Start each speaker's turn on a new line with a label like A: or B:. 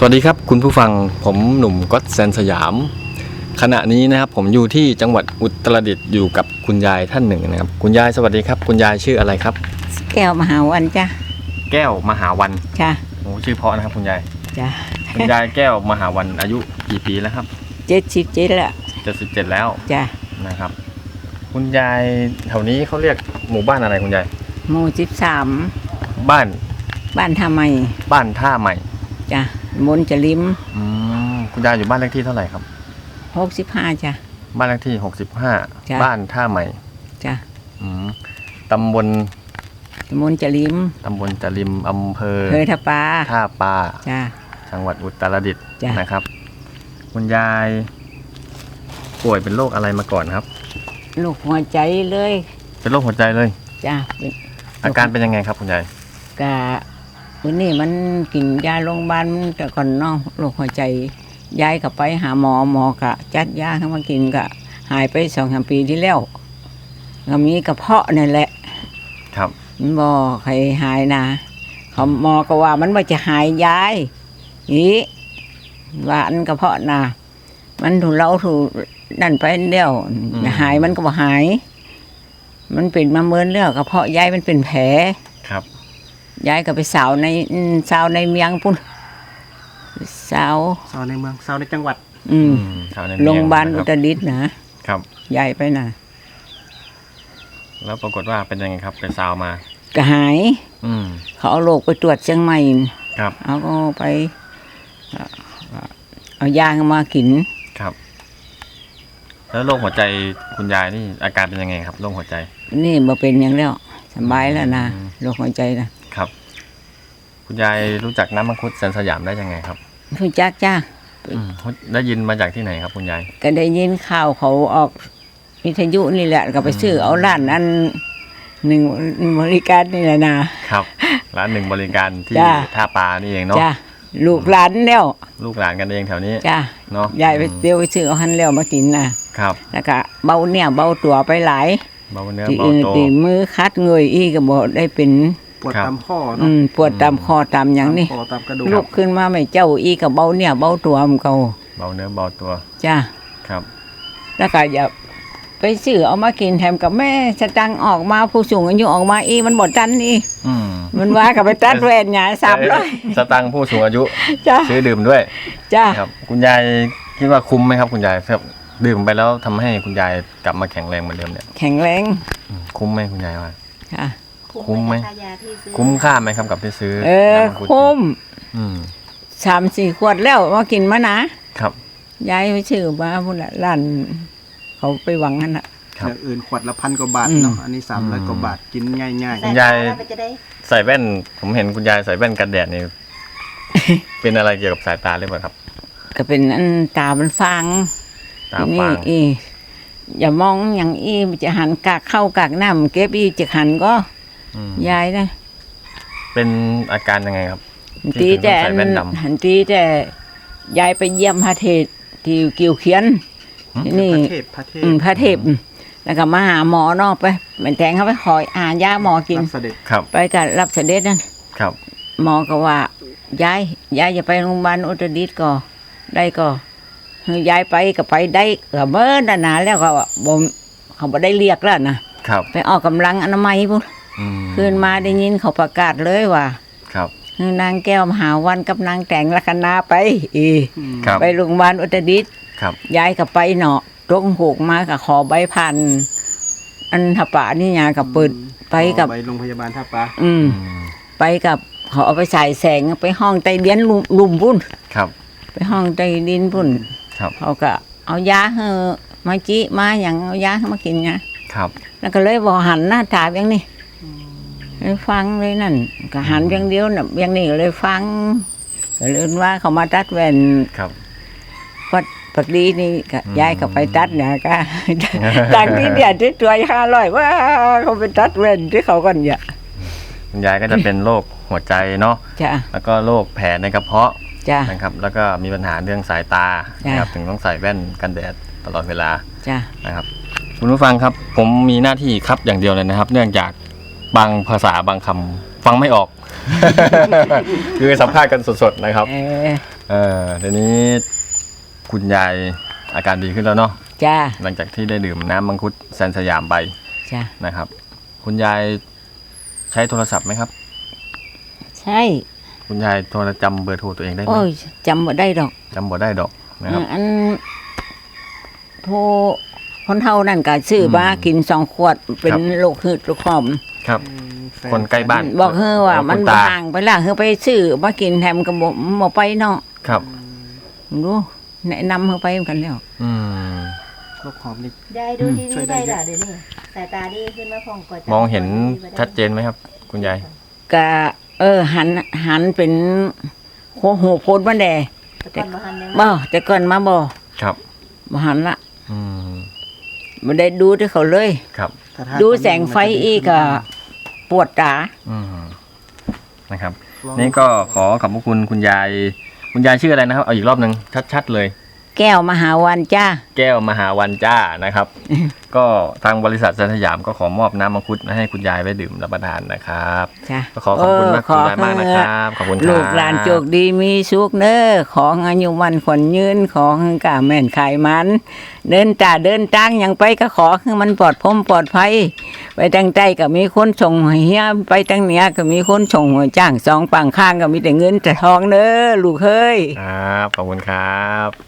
A: สวัสดีครับคุณผู้ฟังผมหนุ่มก๊อตแซนสยาม ขณะนี้นะครับผมอยู่ที่จังหวัดอุตรดิตถ์อยู่กับคุณยายท่านหนึ่งนะครับ คุณยายสวัสดีครับ คุณยายชื่ออะไรครับ
B: แก้วมหาวันจ้ะ
A: แก้วมหาวัน
B: จ้ะ
A: โอ้ชื่อเพราะนะครับคุณยาย
B: จ้ะ
A: คุณยายแก้วมหาวันอายุกี่ปีแล้วครับ
B: เจ็ดสิบเจ็ดละ
A: 77แล้ว
B: จ้ะ
A: นะครับ คุณยายแถวนี้เขาเรียกหมู่บ้านอะไรคุณยาย
B: หมู่สิบสาม
A: บ้าน
B: บ้านทำไม
A: บ้านท่าใหม่
B: จ้ะ มนต์จะลิม
A: อืมคุณยายอยู่บ้านเลขที่เท่าไหร่ครับ
B: หกสิบห้าจ้ะ
A: บ้านเลขที่
B: จ้ะ
A: 65บ้านท่าใหม่
B: จ้ะ
A: อืมตำบล
B: มนต์จะลิม
A: ตำบลจริมอำเภอ
B: เพอทปา
A: ท่าปลา
B: จ้ะ
A: จังหวัดอุตรดิตถ์
B: จ้ะ
A: นะครับ คุณยาย ป่วยเป็นโรคอะไรมาก่อนครับ
B: ลูกหัวใจเลย
A: เป็นโรคหัวใจเลย
B: จ้ะเป็น
A: อาการเป็นยังไงครับคุณยาย
B: กะ วันนี้มันกินยาโรงพยาบาลมันแต่ก่อนเน้องโรคหัวใจยายก็ไปหาหมอหมอกะ จัดยาให้มากินกะ หายไปสองสามปีที่แล้วก็มีกระเพาะนั่นแหละ
A: ครับ
B: มันบอใครหายนะเขาหมอก็ว่ามันว่าจะหายยายอีว่าอันกระเพาะนะมันถูกเราถูกนั่นไปเดียวหายมันก็บ่หาย มันเป็นมาเมินแล้วกระเพาะยายมันเป็นแผล
A: ครับ
B: ยายก็ไปสาวในอืมสาวในเมียงพุ่นสาว
C: เสาในเมืองเสาในจังหวัด
B: อืม
A: แถวใน
B: โรงพยาบาล
A: เมี
B: อุ
A: ง
B: ต
A: นะ
B: ร
A: ครับ
B: ดิตถ์นะครับยายไปนะ
A: แล้วปรากฏว่าเป็นยังไงครับไปซาวมา
B: ก็หาย
A: อืม
B: เขาเอาโรคไปตรวจเชียงใหม่
A: ครับ
B: เอาก็ไปเอ่อเอายามากิน
A: ครับ แล้วโรคหัวใจคุณยายนี่อาการเป็นยังไงครับโรคหัวใจ
B: นี่มาเป็นอย่างแล้วสบายแล้วนะ
A: อืม
B: โรคหัวใจนะ ครับ
A: คุณยายรู้จักน้ำมังคุดแสนสยามได้ยังไงครับ
B: ผู้จักจ้า
A: อืมได้ยินมาจากที่ไหนครับคุณยาย
B: ก็ได้ยินข่าวเขาออกวิทยุนี่แหละก็ไปซื้อเอาร้านนั้นหนึ่งบริการนี่แหละนะครับ
A: ร้านหนึ่งบริการที่
B: จ้ะ
A: ท่าปลานี่เองเนาะ
B: จ้าลูกหลานแล้ว
A: ลูกหลานกันเองแถวนี้
B: จ้า
A: เนาะ
B: ยายไปเดียวไปซื้อเอาหันแล้วมากินนะครับแล้วก็เบาเนี่ยเบาตัวไปหลาย
A: เบาเนื้อ
B: ที่
A: เบา
B: อื่น
A: โต
B: ที่มือคัดเงยอีก็บอกได้เป็น
C: ปวด
A: ครับ
C: ตามข้อ
B: อื
C: เนาะ
B: มปวดตามคอตามอย่างนี้
C: ตามคอตามกระดูก
B: ลุกขึ้นมาไม่เจ้าอีกับเบาเนี่ยเบาตัวมันเขา
A: เบาเนื้อเบาตัว
B: จ้า
A: ครับ
B: แล้วก็อย่าไปซื้อเอามากินแถมกับแม่สตังค์ออกมาผู้สูงอายุออกมาอีมันหมดตันอี
A: อืม
B: มันว่ากับไปตัดแหวนหยาสามร้อย
A: สตังค์ผู้สูงอายุ
B: จ้า
A: ซื้อดื่มด้วย
B: จ้า
A: ครับ คุณยายคิดว่าคุ้มไหมครับคุณยายครับดื่มไปแล้วทำให้คุณยายกลับมาแข็งแรงเหมือนเดิมเนี่ย
B: แข็งแรง
A: อืมคุ้มไหมคุณยายว่า
B: ค่ะ
A: คุ้มไหม
D: ราคายาที่ซื้อ
A: คุ้มค่าไหมครับกับที่ซื้อ
B: เออ
A: น้ำมังคุด
B: คุ้ม
A: อืม
B: สามสี่ขวดแล้วมากินมานะครับยายไปซื้อมาพุ่นละร้านเขาไปหวังนั่นน่ะ
A: ครับ
C: อย่างอื่นขวดละพันกว่าบาท
B: อืม
C: เนาะอันนี้สามร้อย
A: อืม
C: กว่าบาทกินง่าย
A: คุณยาย
D: ใส่แล้วมันจะได้
A: ใส่แว่น ผมเห็นคุณยายใส่แว่นกันแดดนี่ เป็นอะไรเกี่ยวกับสายตาหรือเปล่าครับ
B: ก็เป็นอันตามันฟาง
A: ตา
B: ทีนี่
A: ฟาง
B: อีอย่ามองอย่างอีมันจะหันกากเข้ากากน้ำเก็บอีจะหันก็
A: อืม
B: ยายนะ
A: เป็นอาการยังไงครับที่
B: ตี
A: ถึง
B: แต่
A: ต้องใส่แว่นดำ
B: หันตีแต่ยายไปเยี่ยมพระเทศที่เกี่ยวเขียน
A: หืม
B: ที่
C: ๆ
B: นี่
C: พระเทพพระเทพ
B: อืมพระเทพแล้วก็มาหาหมอนอกไปเหมือนแทงเขาไปขออ่านยาหมอกิน
C: รับเสด็จ
A: ครับ
B: ไปกับรับเสด็จนั่น
A: ครับ
B: หมอก็ว่ายายยายอย่าไปโรงพยาบาลอุตรดิตถ์ก็ได้ก็คือยายไปก็ไปได้ก็เมื่อนานๆแล้วก็บ่มเขาบ่ได้เรียกแล้วนะครับ ไปออกกำลังอนามัยพุ่น
A: อืม
B: คืนมาได้ยินเขาประกาศเลยว่า
A: ครับ
B: คือนางแก้วมหาวันกับนางแต่งลัคนาไปอี
C: อืม
A: ครับ
B: ไปโรงพยาบาลอุตรดิตถ์
A: ครับ
B: ยายก็ไปเนาะตรงหกมาก็ขอใบพันอันถปะนี่ยากับเปิดไปกับ
C: ไปโรงพยาบาลท่าปลา
B: อืม
A: อืม
B: ไปกับเขาเอาไปใส่แสงไปห้องใต้เดียนลุมลุมพุ่น
A: ครับ
B: ไปห้องใต้ดินพุ่น
A: ครับ
B: เขาก็เอายาให้มาจิมาอย่างเอายาให้มากินนะครับ แล้วก็เลยบอกหันหน้าตาอย่างนี้ เลยฟังเลยนั่นก็หันอย่างเดียวน่ะอย่างนี้เลยฟังก็เลยว่าเขามาตัดแว่น
A: ครับ
B: วัดปักดีนี่ก็
A: อืม
B: ยายก็ไปตัดเนี่ยก็จากที่เดียวที่ตัวห้าร้อยว่าเขาไปตัดแว่นที่เขากันอย่า
A: คุณยายก็จะเป็นโรคหัวใจเนาะ
B: จ้ะ
A: แล้วก็โรคแผลในกระเพาะ
B: จ้ะ
A: นะครับ แล้วก็มีปัญหาเรื่องสายตา
B: จ้ะ
A: นะครับถึงต้องใส่แว่นกันแดดตลอดเวลา
B: จ้ะ
A: นะครับคุณผู้ฟังครับ ผมมีหน้าที่ครับอย่างเดียวเลยนะครับ เนื่องจาก บางภาษาบางคำฟังไม่ออก คือสัมภาษณ์กันสดๆนะครับ
B: เออ
A: เออทีนี้คุณยายอาการดีขึ้นแล้วเนาะ
B: จ้า
A: หลังจากที่ได้ดื่มน้ำมังคุดแซนสยามไป
B: จ้า
A: นะครับ คุณยายใช้โทรศัพท์ไหมครับ
B: ใช่
A: คุณยายโทรจำเบอร์โทรตัวเองได้ไหม
B: โอ้ยจำบ่ได้ดอก
A: จำบ่ได้ดอกนะครับ
B: อันโทรคนเท่านั่นก็ซื้อมา
A: อืม
B: กินสองขวด เป็น
A: ครับ
B: โรคหืดโรคหอม
A: ครับ
C: อืมแฟ
A: คนใกล้บ้าน
B: บอกเฮ้อว่า
A: เออ
B: มัน
A: คุณ
B: บ่
A: ตา
B: ห่างไปละเฮ้อไปซื้อมากินแถมก็บ่บ่ไปเนาะ
A: ครับ
B: ดูแนะนำเฮ้อไปเหมือนกันแล้ว
A: อืม
C: โรคหอมนี่
D: ได้ดูดี
C: ช่วย
D: ๆ
C: ได้
D: ได้
C: เยอะ
D: ด่ะเดี๋ยวนี้สายตาดีขึ้นมาพองกว่า
A: มองเห็นชัดเจนไหมครับ คุณยาย
B: ก็เออ หันหันเป็นโคหูโพดมันแด
D: แต่ก่อนมาหันยัง
B: บ่แต่ก่อนมาบ่
A: ครับ
B: บ่หันละ
A: อืม
B: บ่ได้ดูด้วยเขาเลย
A: ครับ
C: ถ้าทาน
B: ดูแสงไฟอีกก็ ปวดตา
A: อืมนะครับ
C: ลอง
A: นี่ก็ขอขอบพระคุณคุณยาย คุณยายชื่ออะไรนะครับ เอาอีกรอบหนึ่งชัดๆเลย
B: แก้วมหาวันจ้า
A: แก้วมหาวันจ้านะครับ ก็ทางบริษัทแซนสยามก็ขอมอบน้ำมังคุดให้คุณยายไว้ดื่มรับประทานนะครับ
B: จ้า
A: ก็ขอขอบคุณมากคุณยายมากนะครับ ขอบคุณครับ
B: ลูกหลานโจกดีมีสุขเน้อของอายุวันขวัญยืนของกาแม่นขายมัน เดินตาเดินตั้งยังไปก็ขอให้มันปลอดพรมปลอดภัย ไปตั้งใจก็มีคนส่งเฮียไปตั้งเหนือก็มีคนส่งหัวจ้างสองฝั่งข้างก็มีแต่เงินแต่ทองเน้อลูกเฮ้ย
A: ครับขอบคุณครับ